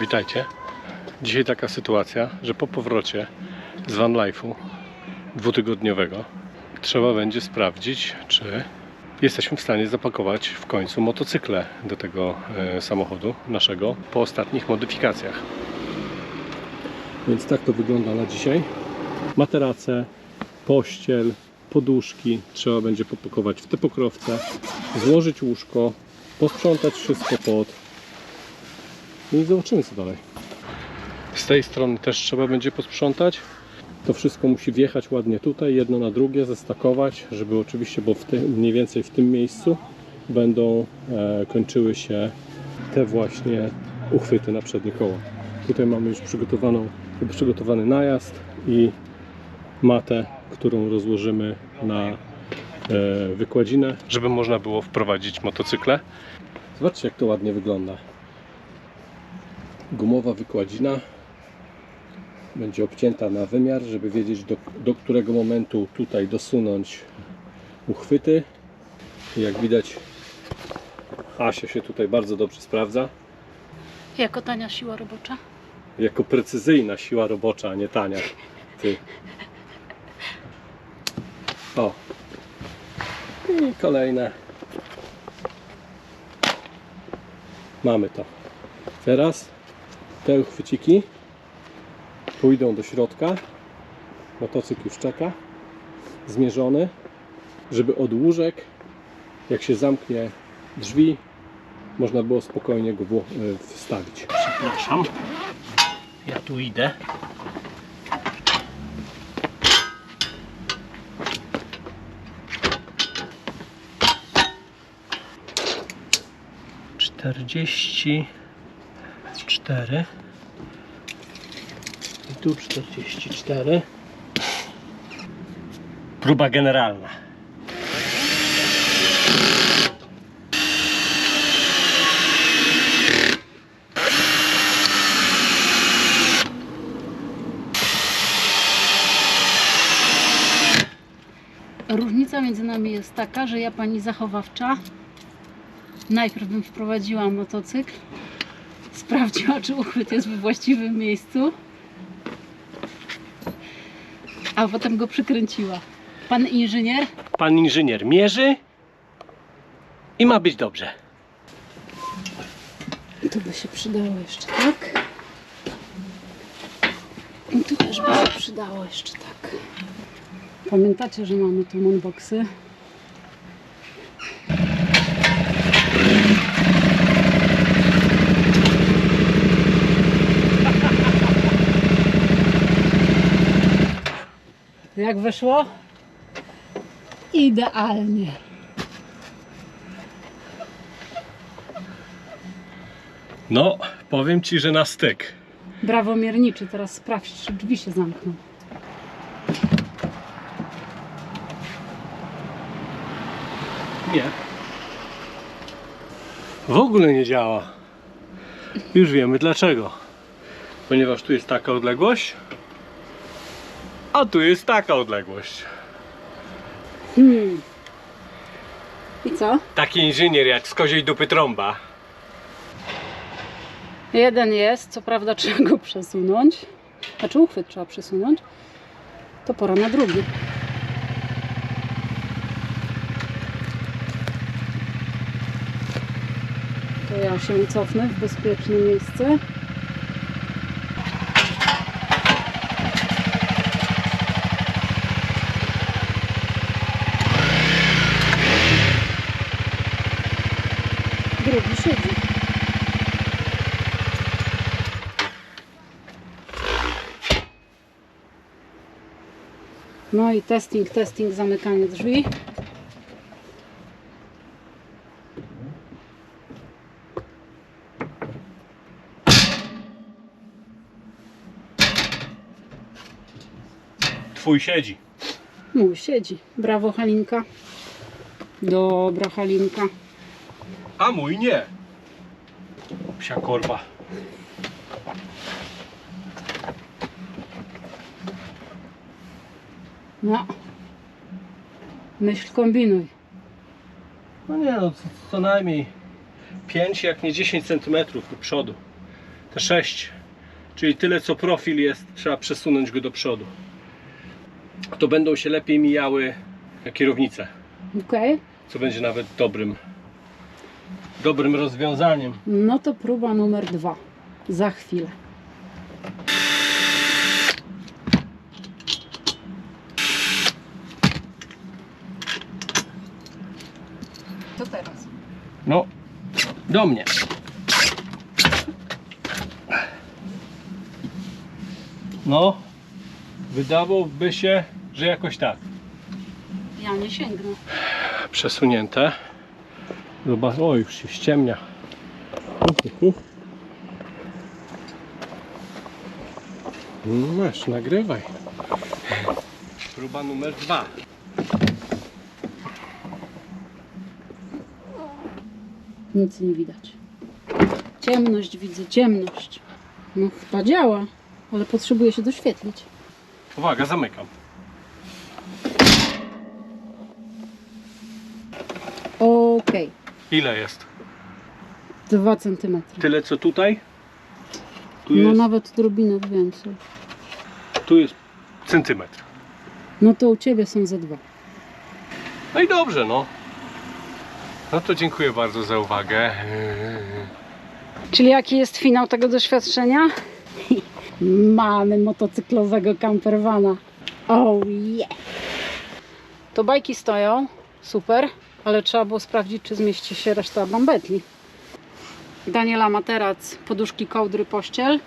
Witajcie. Dzisiaj taka sytuacja, że po powrocie z van life'u dwutygodniowego trzeba będzie sprawdzić, czy jesteśmy w stanie zapakować w końcu motocykle do tego e, samochodu naszego po ostatnich modyfikacjach. Więc tak to wygląda na dzisiaj. Materace, pościel, poduszki trzeba będzie popakować w te pokrowce, złożyć łóżko, posprzątać wszystko pod i zobaczymy co dalej. Z tej strony też trzeba będzie posprzątać. To wszystko musi wjechać ładnie tutaj, jedno na drugie, zestakować, żeby oczywiście, bo tym, mniej więcej w tym miejscu będą e, kończyły się te właśnie uchwyty na przednie koło. Tutaj mamy już przygotowaną, przygotowany najazd i matę, którą rozłożymy na e, wykładzinę, żeby można było wprowadzić motocykle. Zobaczcie jak to ładnie wygląda gumowa wykładzina będzie obcięta na wymiar, żeby wiedzieć do, do którego momentu tutaj dosunąć uchwyty. I jak widać Asia się tutaj bardzo dobrze sprawdza. Jako tania siła robocza. Jako precyzyjna siła robocza, a nie tania. Ty. O. I kolejne. Mamy to. Teraz te uchwyciki pójdą do środka. Motocykl już czeka. Zmierzony, żeby od łóżek, jak się zamknie drzwi, można było spokojnie go e, wstawić. Przepraszam. Ja tu idę. Czterdzieści cztery i tu czterdzieści cztery. Próba generalna. Różnica między nami jest taka, że ja pani zachowawcza najpierw bym wprowadziła motocykl, sprawdziła, czy uchwyt jest we właściwym miejscu, a potem go przykręciła. Pan inżynier Pan inżynier mierzy i ma być dobrze. Tu by się przydało jeszcze tak. I tu też by się przydało jeszcze tak. Pamiętacie, że mamy tu moonboxy? Jak wyszło? Idealnie. No, powiem ci, że na styk. Brawo mierniczy, teraz sprawdź, czy drzwi się zamkną. Nie. W ogóle nie działa. Już wiemy dlaczego. Ponieważ tu jest taka odległość, a tu jest taka odległość. Hmm. I co? Taki inżynier jak z koziej dupy trąba. Jeden jest, co prawda trzeba go przesunąć. Znaczy uchwyt trzeba przesunąć. To pora na drugi. To ja się cofnę w bezpieczne miejsce. Drugi siedzi. No i testing, testing, zamykanie drzwi. Twój siedzi. Mój siedzi. Brawo Halinka. Dobra Halinka. A mój nie. Psia korba. No. Myśl kombinuj. No nie no, co, co najmniej 5 jak nie 10 cm do przodu. te 6, czyli tyle co profil jest, trzeba przesunąć go do przodu. To będą się lepiej mijały kierownice, Okej. co będzie nawet dobrym, dobrym rozwiązaniem. No to próba numer dwa. Za chwilę. To teraz. No, do mnie. No, wydawałoby się, że jakoś tak. Ja nie sięgnę. Przesunięte. Zobacz, o już się ściemnia. Hu. No masz, nagrywaj. Próba numer dwa. Nic nie widać. Ciemność widzę, ciemność. No chyba działa, ale potrzebuję się doświetlić. Uwaga, zamykam. Okej. Ile jest? Dwa centymetry. Tyle co tutaj? Tu No jest, nawet odrobinę więcej. tu jest centymetr. No to u Ciebie są ze dwa. No i dobrze, no. No to dziękuję bardzo za uwagę. Czyli jaki jest finał tego doświadczenia? Mamy motocyklowego campervana. Oh yeah! To bajki stoją, super, ale trzeba było sprawdzić, czy zmieści się reszta bambetli. Daniela materac, poduszki, kołdry, pościel.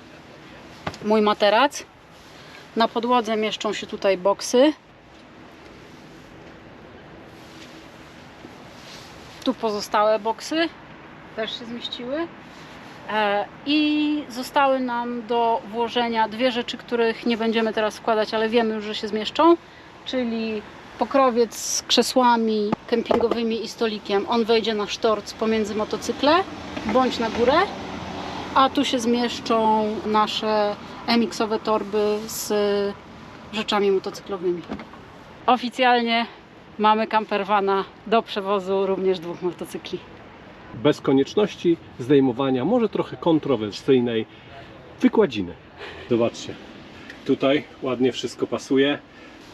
Mój materac. Na podłodze mieszczą się tutaj boksy. Tu pozostałe boksy też się zmieściły. E, I zostały nam do włożenia dwie rzeczy, których nie będziemy teraz wkładać, ale wiemy już, że się zmieszczą, czyli pokrowiec z krzesłami kempingowymi i stolikiem. On wejdzie na sztorc pomiędzy motocykle bądź na górę, a tu się zmieszczą nasze MX-owe torby z rzeczami motocyklowymi. Oficjalnie mamy campervana do przewozu również dwóch motocykli. Bez konieczności zdejmowania, może trochę kontrowersyjnej wykładziny. Zobaczcie, tutaj ładnie wszystko pasuje.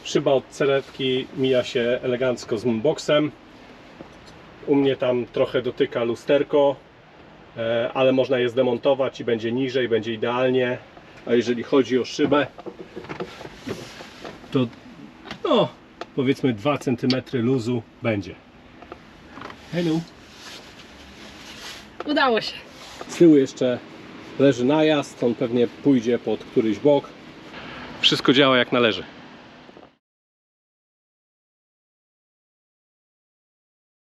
Szyba od celetki mija się elegancko z moonboxem. U mnie tam trochę dotyka lusterko, e, ale można je zdemontować i będzie niżej, będzie idealnie. A jeżeli chodzi o szybę, to no, powiedzmy 2 cm luzu będzie. Hello. Udało się. Z tyłu jeszcze leży najazd, on pewnie pójdzie pod któryś bok. Wszystko działa jak należy.